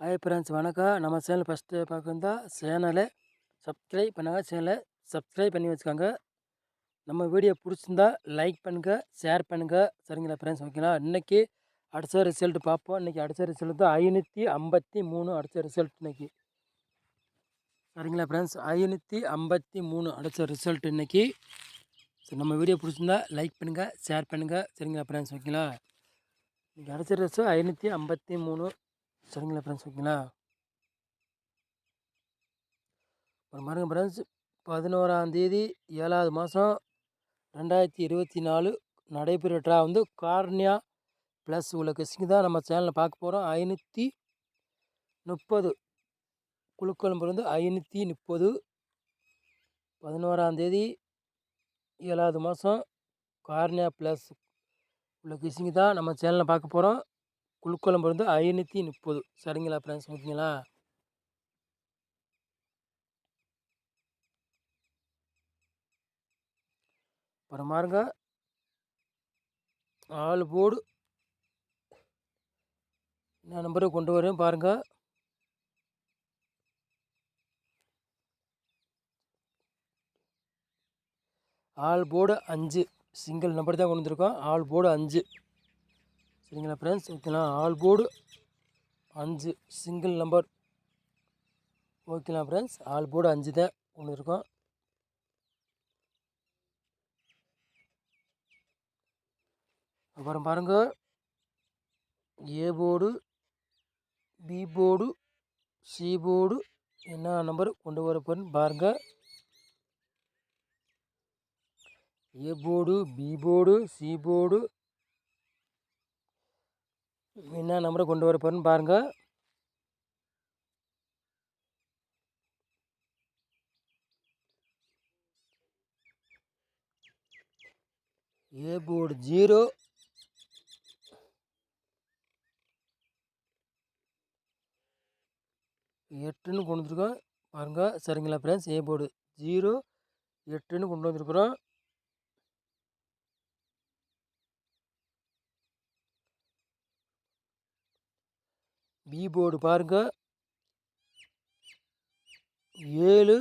Hi friends வணக்கம். நம்ம channel first பார்க்குறதா சேனலை சப்ஸ்கிரைப் பண்ணாங்க. சேனலை சப்ஸ்கிரைப் பண்ணி வச்சுக்கோங்க. நம்ம வீடியோ பிடிச்சிருந்தா லைக் பண்ணுங்கள் ஷேர் பண்ணுங்கள் சரிங்களா ஃப்ரெண்ட்ஸ் ஓகேங்களா இன்றைக்கி அடித்த ரிசல்ட் பார்ப்போம். இன்றைக்கி அடித்த ரிசல்ட் தான் ஐநூற்றி ஐம்பத்தி மூணு அடித்த ரிசல்ட் இன்றைக்கி சரிங்களா ஃப்ரெண்ட்ஸ் ஐநூற்றி ஐம்பத்தி மூணு அடித்த ரிசல்ட் இன்றைக்கி சரி நம்ம வீடியோ பிடிச்சிருந்தா லைக் பண்ணுங்கள் ஷேர் பண்ணுங்கள் சரிங்களா ஃப்ரெண்ட்ஸ் ஓகேங்களா இன்றைக்கி அடித்த ரிசல்ட் ஐநூற்றி ஐம்பத்தி மூணு. சரிங்களா ஃப்ரெண்ட்ஸ் ஓகேங்களா? அப்புறம் பாருங்கள் ஃப்ரெண்ட்ஸ் பதினோராந்தேதி ஏழாவது மாதம் ரெண்டாயிரத்தி இருபத்தி நாலு நடைபெற ட்ரா வந்து கார்னியா ப்ளஸ் உள்ள கெஸ்டிங் தான் நம்ம சேனலில் பார்க்க போகிறோம் ஐநூற்றி முப்பது குழுக்கள் நம்பர் வந்து ஐநூற்றி முப்பது பதினோராந்தேதி ஏழாவது மாதம் கார்னியா ப்ளஸ் உள்ள கிசிங்க தான் நம்ம சேனலில் பார்க்க போகிறோம் குழுக்கள் வந்து ஐநூற்றி முப்பது சரிங்களா ஃப்ரெண்ட்ஸ் ஓகேங்களா? அப்புறம் பாருங்க. ஆள் போர்டு என்ன நம்பரை கொண்டு வரேன் பாருங்கள் ஆல் போர்டு அஞ்சு. சிங்கிள் நம்பர் தான் கொண்டு வந்திருக்கோம். ஆல் போர்டு அஞ்சு. சரிங்களா ஃப்ரெண்ட்ஸ் ஓகேங்களா ஆல் போர்டு அஞ்சு. சிங்கிள் நம்பர் ஓகேங்களா ஃப்ரெண்ட்ஸ் ஆல் போர்டு அஞ்சு தான் ஒன்று இருக்கும். அப்புறம் பாருங்கள் A board B board C board என்ன நம்பர் கொண்டு வர போகிறேன்னு பாருங்கள் A board B board C board என்ன நம்பரை கொண்டு வர போகிறேன்னு பாருங்கள் ஏ போர்டு ஜீரோ எட்டுன்னு கொண்டு வந்துருக்கோம். பாருங்கள் சரிங்களா ஃப்ரெண்ட்ஸ் ஏ போர்டு ஜீரோ எட்டுன்னு கொண்டு வந்துருக்குறோம். பி போர்டு பாருங்கள் ஏழு.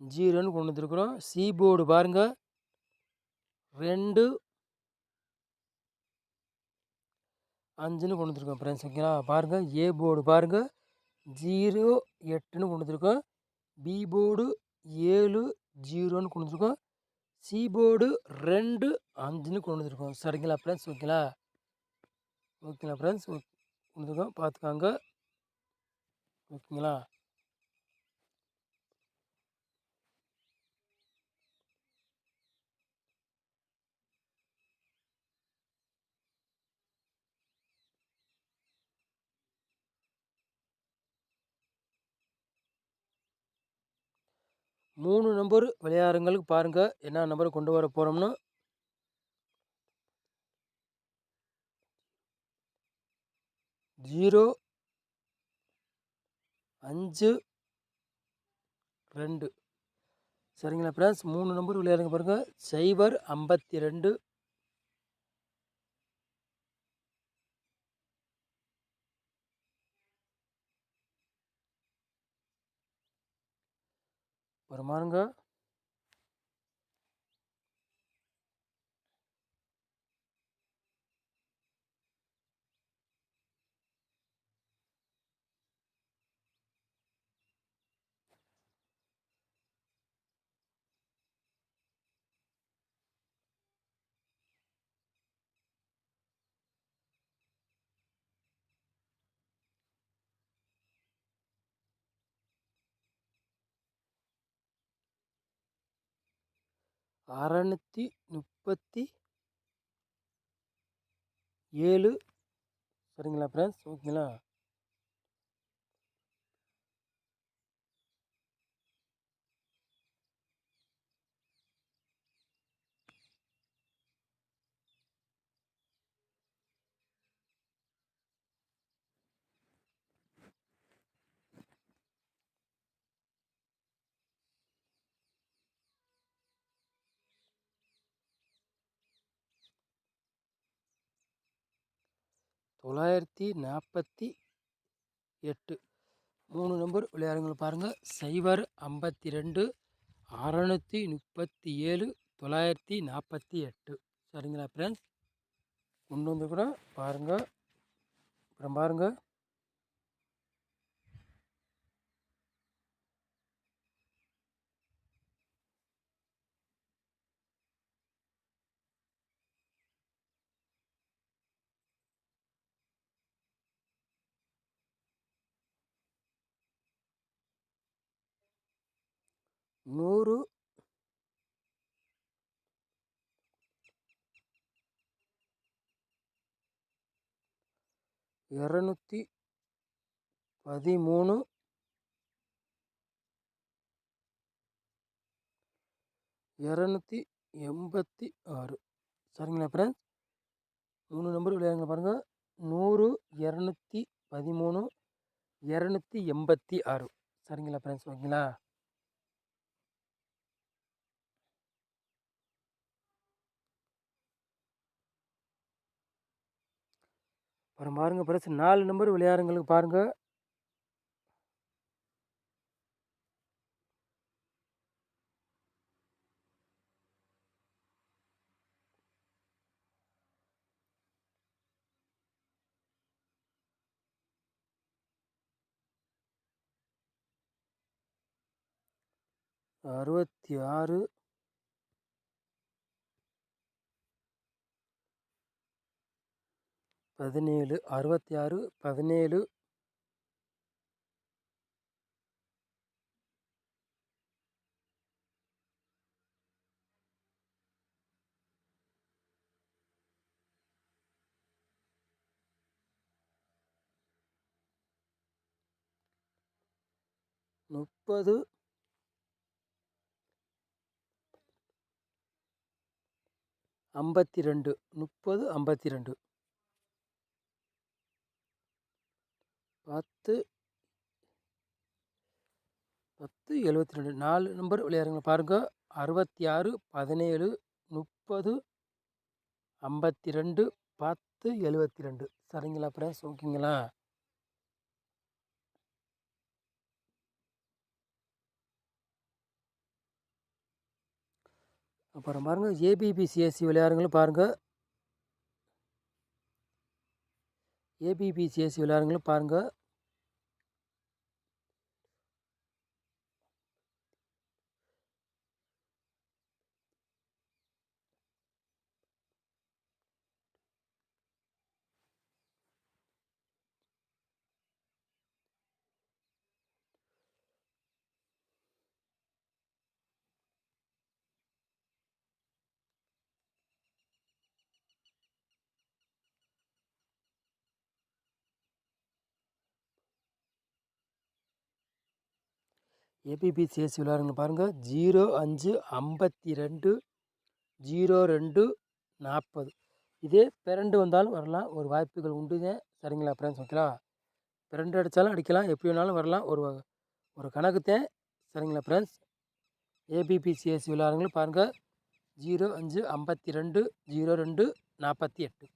ஜீரோன்னு கொண்டு வந்துருக்குறோம். சி போர்டு பாருங்கள் ரெண்டு. அஞ்சுன்னு கொண்டு வந்துருக்கோம் ஃப்ரெண்ட்ஸ் ஓகேங்களா பாருங்கள் ஏ போர்டு பாருங்கள் ஜீரோ எட்டுன்னு கொண்டு வந்துருக்கோம். பி போர்டு ஏழு ஜீரோன்னு கொண்டு வந்துருக்கோம். சி போர்டு ரெண்டு அஞ்சுன்னு கொண்டு வந்துருக்கோம். சரிங்களா ஃப்ரெண்ட்ஸ் ஓகேங்களா ஓகேங்களா ஃப்ரெண்ட்ஸ். முடிஞ்சுக்கோ வந்துருக்கோம் பார்த்துக்காங்க. ஓகேங்களா? மூணு நம்பர் விளையாடுங்களுக்கு பாருங்கள் என்ன நம்பர் கொண்டு வர போகிறோம்னு ஜீரோ அஞ்சு ரெண்டு. சரிங்களா ஃப்ரெண்ட்ஸ் மூணு நம்பர் விளையாடுங்க பாருங்கள் சைபர் ஐம்பத்தி ரெண்டு வருமானங்க அறநூற்றி முப்பத்தி ஏழு. சரிங்களா ஃப்ரெண்ட்ஸ் ஓகேங்களா? தொள்ளாயிரத்தி நாற்பத்தி எட்டு. மூணு நம்பர் விளையாடுங்களை பாருங்கள் சைபர் ஐம்பத்தி ரெண்டு அறநூற்றி முப்பத்தி ஏழு தொள்ளாயிரத்தி நாற்பத்தி எட்டு. சரிங்களா ஃப்ரெண்ட்ஸ் கொண்டு வந்து கூட பாருங்கள் அப்புறம் பாருங்கள் நூறு. இரநூத்தி பதிமூணு. இரநூத்தி எண்பத்தி ஆறு. சரிங்களா ஃப்ரெண்ட்ஸ் மூணு நம்பர் விளையாடுங்க பாருங்கள் நூறு இரநூத்தி பதிமூணு இரநூத்தி எண்பத்தி ஆறு. சரிங்களா ஃப்ரெண்ட்ஸ் ஓகேங்களா? அப்புறம் பாருங்கள் பிரச்சனை நாலு நம்பர் விளையாடுங்களுக்கு பாருங்கள் அறுபத்தி ஆறு. பதினேழு அறுபத்தி ஆறு பதினேழு. முப்பது. ஐம்பத்தி ரெண்டு முப்பது ஐம்பத்தி ரெண்டு பத்து பத்து எழுபத்தி ரெண்டு நாலு நம்பர் விளையாடுங்க பாருங்கள் அறுபத்தி ஆறு பதினேழு முப்பது ஐம்பத்தி ரெண்டு பத்து எழுபத்தி ரெண்டு சரிங்களா ஃப்ரெண்ட்ஸ் ஓகேங்களா? அப்புறம் பாருங்கள் ஏபிபிசிஎஸ்சி விளையாடுங்களும் பாருங்கள் ஏபிபிசிஎஸ்சி விளையாடுங்களும் பாருங்கள் ஏபிபிசிஎஸ்சி விளாடுங்க பாருங்கள் ஜீரோ அஞ்சு ஐம்பத்தி ரெண்டு ஜீரோ ரெண்டு நாற்பது இதே பிறண்டு வந்தாலும் வரலாம். ஒரு வாய்ப்புகள் உண்டுதே சரிங்களா ஃப்ரெண்ட்ஸ் ஓகேங்களா பிறண்டு அடித்தாலும் அடிக்கலாம். எப்படி வேணாலும் வரலாம். ஒரு ஒரு கணக்குத்தேன் சரிங்களா ஃப்ரெண்ட்ஸ் ஏபிபிசிஎஸ்சி விளாடுங்களும் பாருங்கள் ஜீரோ அஞ்சு ஐம்பத்தி ரெண்டு ஜீரோ ரெண்டு நாற்பத்தி எட்டு.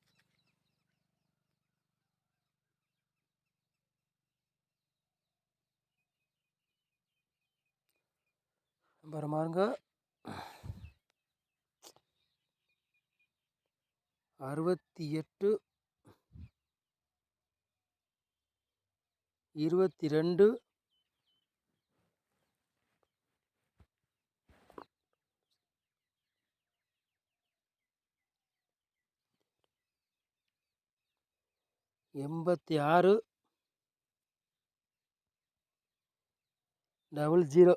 பரமாருங்க அறுபத்தி எட்டு இருபத்தி ரெண்டு எண்பத்தி ஆறு டபுள் ஜீரோ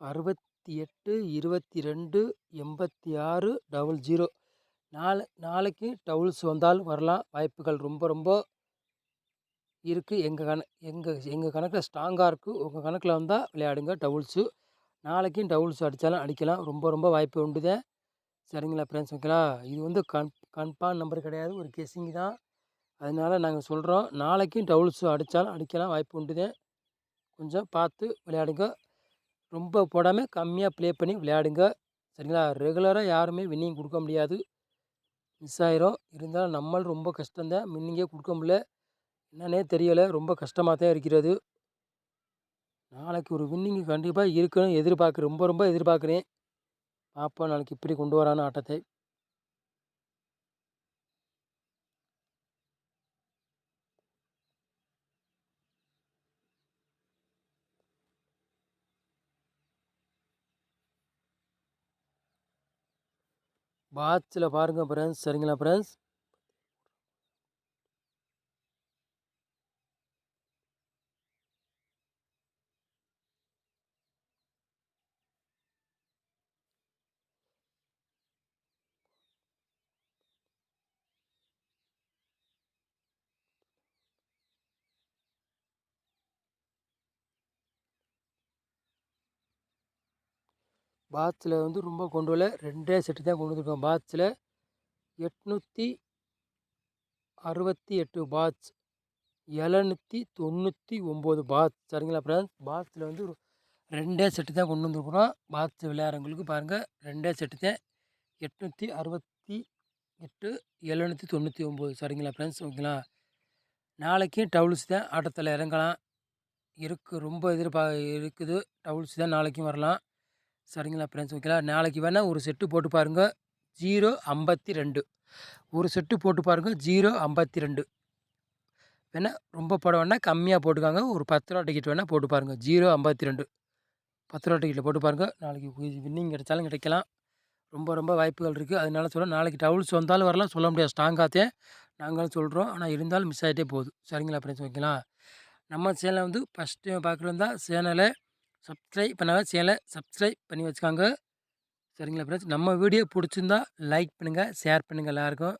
அறுபத்தி எட்டு இருபத்தி ரெண்டு எண்பத்தி ஆறு டபுள் ஜீரோ. நாளை நாளைக்கு டவுல்ஸ் வந்தாலும் வரலாம். வாய்ப்புகள் ரொம்ப ரொம்ப இருக்குது எங்கள் கண எங்கள் எங்கள் கணக்கில் ஸ்ட்ராங்காக இருக்குது உங்கள் கணக்கில் வந்தால் விளையாடுங்க. டவுல்ஸு. நாளைக்கும் டவுல்ஸ் அடித்தாலும் அடிக்கலாம். ரொம்ப ரொம்ப வாய்ப்பு உண்டுதே. சரிங்களா ஃப்ரெண்ட்ஸ் ஓகேங்களா இது வந்து கன் கன்ஃபார்ம் நம்பர் கிடையாது. ஒரு கெஸ்ஸிங் தான். அதனால் நாங்கள் சொல்கிறோம் நாளைக்கும் டவுல்ஸு அடித்தாலும் அடிக்கலாம். வாய்ப்பு உண்டுதே. கொஞ்சம் பார்த்து விளையாடுங்க. ரொம்ப போடாமல் கம்மியாக ப்ளே பண்ணி விளையாடுங்க. சரிங்களா? ரெகுலராக யாருமே வின்னிங் கொடுக்க முடியாது. மிஸ் ஆயிரும். இருந்தாலும் நம்மளும் ரொம்ப கஷ்டம்தான். வின்னிங்கே கொடுக்க முடியல. என்னன்னே தெரியலை. ரொம்ப கஷ்டமாக தான் இருக்கிறது. நாளைக்கு ஒரு வின்னிங்கு கண்டிப்பாக இருக்கணும் எதிர்பார்க்குறேன் ரொம்ப ரொம்ப எதிர்பார்க்குறேன். பார்ப்போம் நாளைக்கு இப்படி கொண்டு வரான ஆட்டத்தை. வாட்சில் பாருங்கள் ஃப்ரெண்ட்ஸ் சரிங்களா ஃப்ரெண்ட்ஸ் பாத்ஸில் வந்து ரொம்ப கொண்டு வரல. ரெண்டே செட்டு தான் கொண்டு வந்துருக்கோம் பாத்ஸில் எட்நூற்றி அறுபத்தி எட்டு பாத்ஸ் எழுநூற்றி தொண்ணூற்றி ஒம்பது பாத் சரிங்களா ஃப்ரெண்ட்ஸ் பாத்ஸில் வந்து ரெண்டே செட்டு தான் கொண்டு வந்துருக்குறோம். பாத்ஸ் விளையாடுறவங்களுக்கு பாருங்கள் ரெண்டே செட்டு தான். எட்நூற்றி அறுபத்தி எட்டு எழுநூற்றி தொண்ணூற்றி ஒம்பது. சரிங்களா ஃப்ரெண்ட்ஸ் ஓகேங்களா? நாளைக்கும் டவுல்ஸ் தான் ஆட்டத்தில் இறங்கலாம். இருக்குது ரொம்ப எதிர்பா இருக்குது. டவுல்ஸ் தான் நாளைக்கும் வரலாம். சரிங்களா ஃப்ரெண்ட்ஸ் ஓகேங்களா நாளைக்கு வேணால் ஒரு செட்டு போட்டு பாருங்கள் ஜீரோ ஐம்பத்தி ரெண்டு. ஒரு செட்டு போட்டு பாருங்கள் ஜீரோ ஐம்பத்தி ரெண்டு. வேணால் ரொம்ப படம் வேணால் கம்மியாக போட்டுக்காங்க. ஒரு பத்து ரூபா டிக்கெட் வேணால் போட்டு பாருங்கள் ஜீரோ ஐம்பத்தி ரெண்டு. பத்து ரூபா டிக்கெட்டில் போட்டு பாருங்கள் நாளைக்கு வின்னிங் கிடைச்சாலும் கிடைக்கலாம். ரொம்ப ரொம்ப வாய்ப்புகள் இருக்குது அதனால சொல்ல நாளைக்கு டவுல்ஸ் வந்தாலும் வரலாம். சொல்ல முடியாது. ஸ்ட்ராங்காகத்தே நாங்களும் சொல்கிறோம் ஆனால் இருந்தாலும் மிஸ் ஆகிட்டே போகுது. சரிங்களா ஃப்ரெண்ட்ஸ் ஓகேங்களா நம்ம சேனலை வந்து ஃபஸ்ட்டு பார்க்குறதா? சேனலை சப்ஸ்கிரைப் பண்ணாத சேனலை சப்ஸ்கிரைப் பண்ணி வச்சுக்காங்க. சரிங்களா ஃப்ரெண்ட்ஸ் நம்ம வீடியோ பிடிச்சிருந்தா லைக் பண்ணுங்கள் ஷேர் பண்ணுங்கள் எல்லாருக்கும்.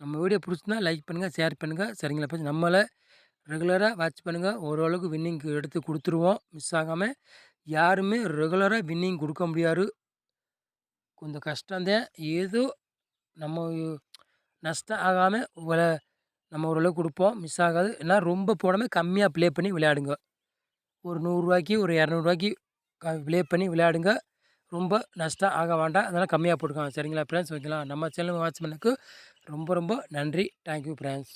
நம்ம வீடியோ பிடிச்சிருந்தா லைக் பண்ணுங்கள் ஷேர் பண்ணுங்கள் சரிங்களா ஃப்ரெண்ட்ஸ் நம்மளை ரெகுலராக வாட்ச் பண்ணுங்கள் ஓரளவுக்கு வின்னிங் எடுத்து கொடுத்துருவோம். மிஸ் ஆகாமல் யாருமே ரெகுலராக வின்னிங் கொடுக்க முடியாது. கொஞ்சம் கஷ்டம்தான் ஏதோ நம்ம நஷ்டம் ஆகாமல் நம்ம ஓரளவுக்கு கொடுப்போம். மிஸ் ஆகாது. ஏன்னா ரொம்ப போடாமல் கம்மியாக ப்ளே பண்ணி விளையாடுங்க. ஒரு நூறுரூவாய்க்கு ஒரு இரநூறுவாய்க்கு ப்ளே பண்ணி விளையாடுங்க. ரொம்ப நஷ்டம் ஆக வேண்டாம். அதனால் கம்மியாக போட்டுக்கலாம் சரிங்களா ஃப்ரெண்ட்ஸ் ஓகேங்களா? நம்ம சேனல் வாட்ச்மேனுக்கு ரொம்ப ரொம்ப நன்றி. Thank you friends